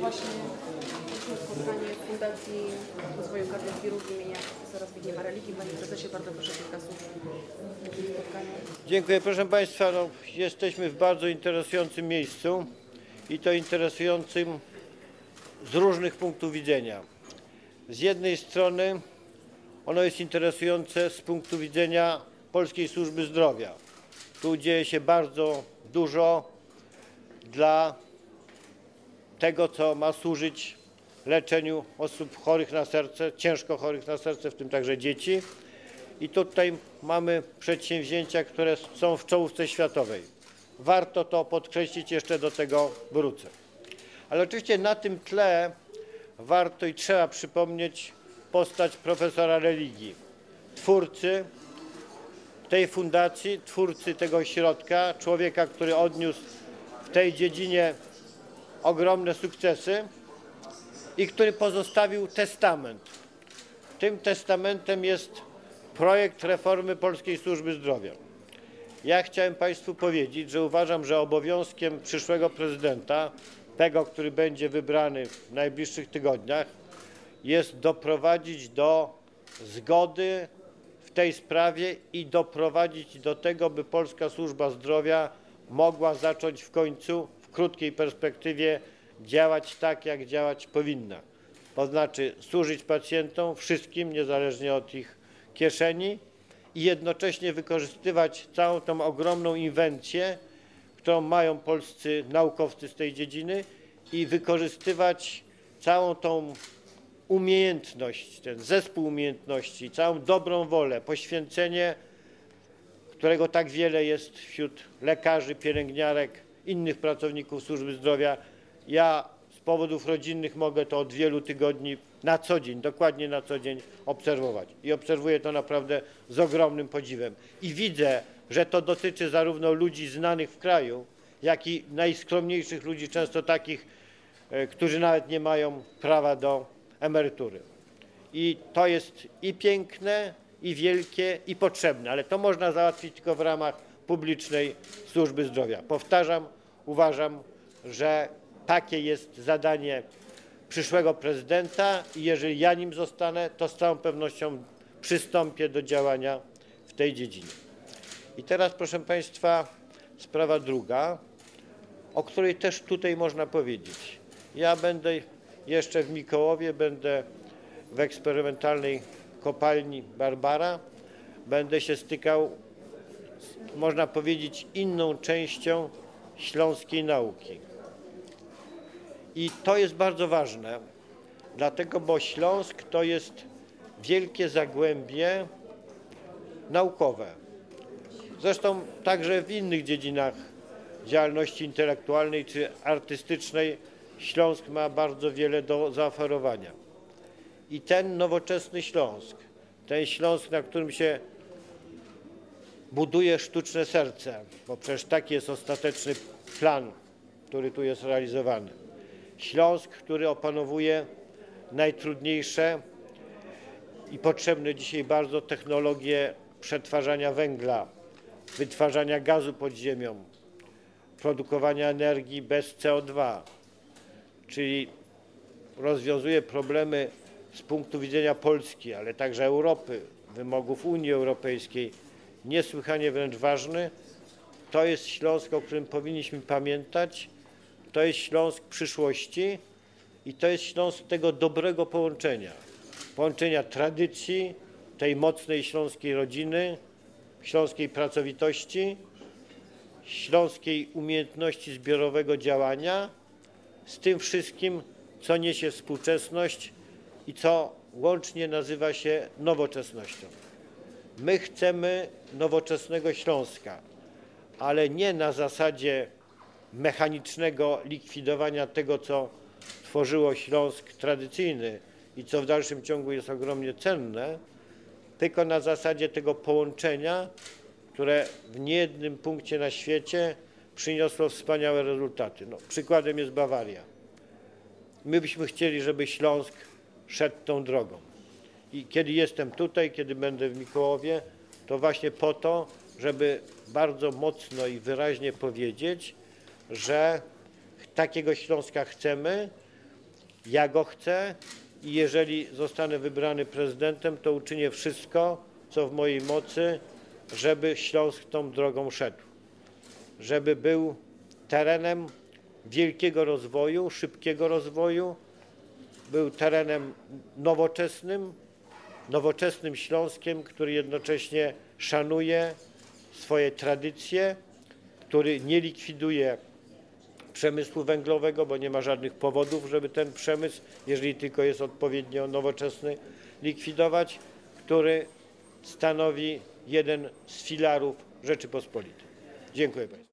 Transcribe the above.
właśnie spotkanie Fundacji Rozwoju Kardiofirów imienia profesora Zbigniewa Religi. Panie prezesie, bardzo proszę kilka słów. Dziękuję. Proszę Państwa, no, jesteśmy w bardzo interesującym miejscu i to interesującym z różnych punktów widzenia. Z jednej strony ono jest interesujące z punktu widzenia Polskiej Służby Zdrowia. Tu dzieje się bardzo dużo dla tego, co ma służyć leczeniu osób chorych na serce, ciężko chorych na serce, w tym także dzieci. I tutaj mamy przedsięwzięcia, które są w czołówce światowej. Warto to podkreślić, jeszcze do tego wrócę. Ale oczywiście na tym tle warto i trzeba przypomnieć postać profesora religii, twórcy tej fundacji, twórcy tego środka, człowieka, który odniósł w tej dziedzinie ogromne sukcesy i który pozostawił testament. Tym testamentem jest projekt reformy Polskiej Służby Zdrowia. Ja chciałem Państwu powiedzieć, że uważam, że obowiązkiem przyszłego prezydenta, tego, który będzie wybrany w najbliższych tygodniach, jest doprowadzić do zgody w tej sprawie i doprowadzić do tego, by Polska Służba Zdrowia mogła zacząć w końcu krótkiej perspektywie działać tak, jak działać powinna. To znaczy służyć pacjentom wszystkim, niezależnie od ich kieszeni i jednocześnie wykorzystywać całą tą ogromną inwencję, którą mają polscy naukowcy z tej dziedziny i wykorzystywać całą tą umiejętność, ten zespół umiejętności, całą dobrą wolę, poświęcenie, którego tak wiele jest wśród lekarzy, pielęgniarek, innych pracowników służby zdrowia. Ja z powodów rodzinnych mogę to od wielu tygodni na co dzień, dokładnie na co dzień obserwować. I obserwuję to naprawdę z ogromnym podziwem. I widzę, że to dotyczy zarówno ludzi znanych w kraju, jak i najskromniejszych ludzi, często takich, e, którzy nawet nie mają prawa do emerytury. I to jest i piękne, i wielkie, i potrzebne, ale to można załatwić tylko w ramach publicznej służby zdrowia. Powtarzam, uważam, że takie jest zadanie przyszłego prezydenta i jeżeli ja nim zostanę, to z całą pewnością przystąpię do działania w tej dziedzinie. I teraz, proszę Państwa, sprawa druga, o której też tutaj można powiedzieć. Ja będę jeszcze w Mikołowie, będę w eksperymentalnej kopalni Barbara, będę się stykał, można powiedzieć, inną częścią śląskiej nauki. I to jest bardzo ważne, dlatego, bo Śląsk to jest wielkie zagłębie naukowe. Zresztą także w innych dziedzinach działalności intelektualnej czy artystycznej Śląsk ma bardzo wiele do zaoferowania. I ten nowoczesny Śląsk, ten Śląsk, na którym się buduje sztuczne serce, bo przecież taki jest ostateczny plan, który tu jest realizowany. Śląsk, który opanowuje najtrudniejsze i potrzebne dzisiaj bardzo technologie przetwarzania węgla, wytwarzania gazu pod ziemią, produkowania energii bez CO2, czyli rozwiązuje problemy z punktu widzenia Polski, ale także Europy, wymogów Unii Europejskiej, niesłychanie wręcz ważny. To jest Śląsk, o którym powinniśmy pamiętać. To jest Śląsk przyszłości i to jest Śląsk tego dobrego połączenia. Połączenia tradycji, tej mocnej śląskiej rodziny, śląskiej pracowitości, śląskiej umiejętności zbiorowego działania z tym wszystkim, co niesie współczesność i co łącznie nazywa się nowoczesnością. My chcemy nowoczesnego Śląska, ale nie na zasadzie mechanicznego likwidowania tego, co tworzyło Śląsk tradycyjny i co w dalszym ciągu jest ogromnie cenne, tylko na zasadzie tego połączenia, które w niejednym punkcie na świecie przyniosło wspaniałe rezultaty. No, przykładem jest Bawaria. My byśmy chcieli, żeby Śląsk szedł tą drogą. I kiedy jestem tutaj, kiedy będę w Mikołowie, to właśnie po to, żeby bardzo mocno i wyraźnie powiedzieć, że takiego Śląska chcemy, Ja go chcę i jeżeli zostanę wybrany prezydentem, to uczynię wszystko, co w mojej mocy, żeby Śląsk tą drogą szedł. Żeby był terenem wielkiego rozwoju, szybkiego rozwoju, był terenem nowoczesnym, nowoczesnym Śląskiem, który jednocześnie szanuje swoje tradycje, który nie likwiduje przemysłu węglowego, bo nie ma żadnych powodów, żeby ten przemysł, jeżeli tylko jest odpowiednio nowoczesny, likwidować, który stanowi jeden z filarów Rzeczypospolitej. Dziękuję Państwu.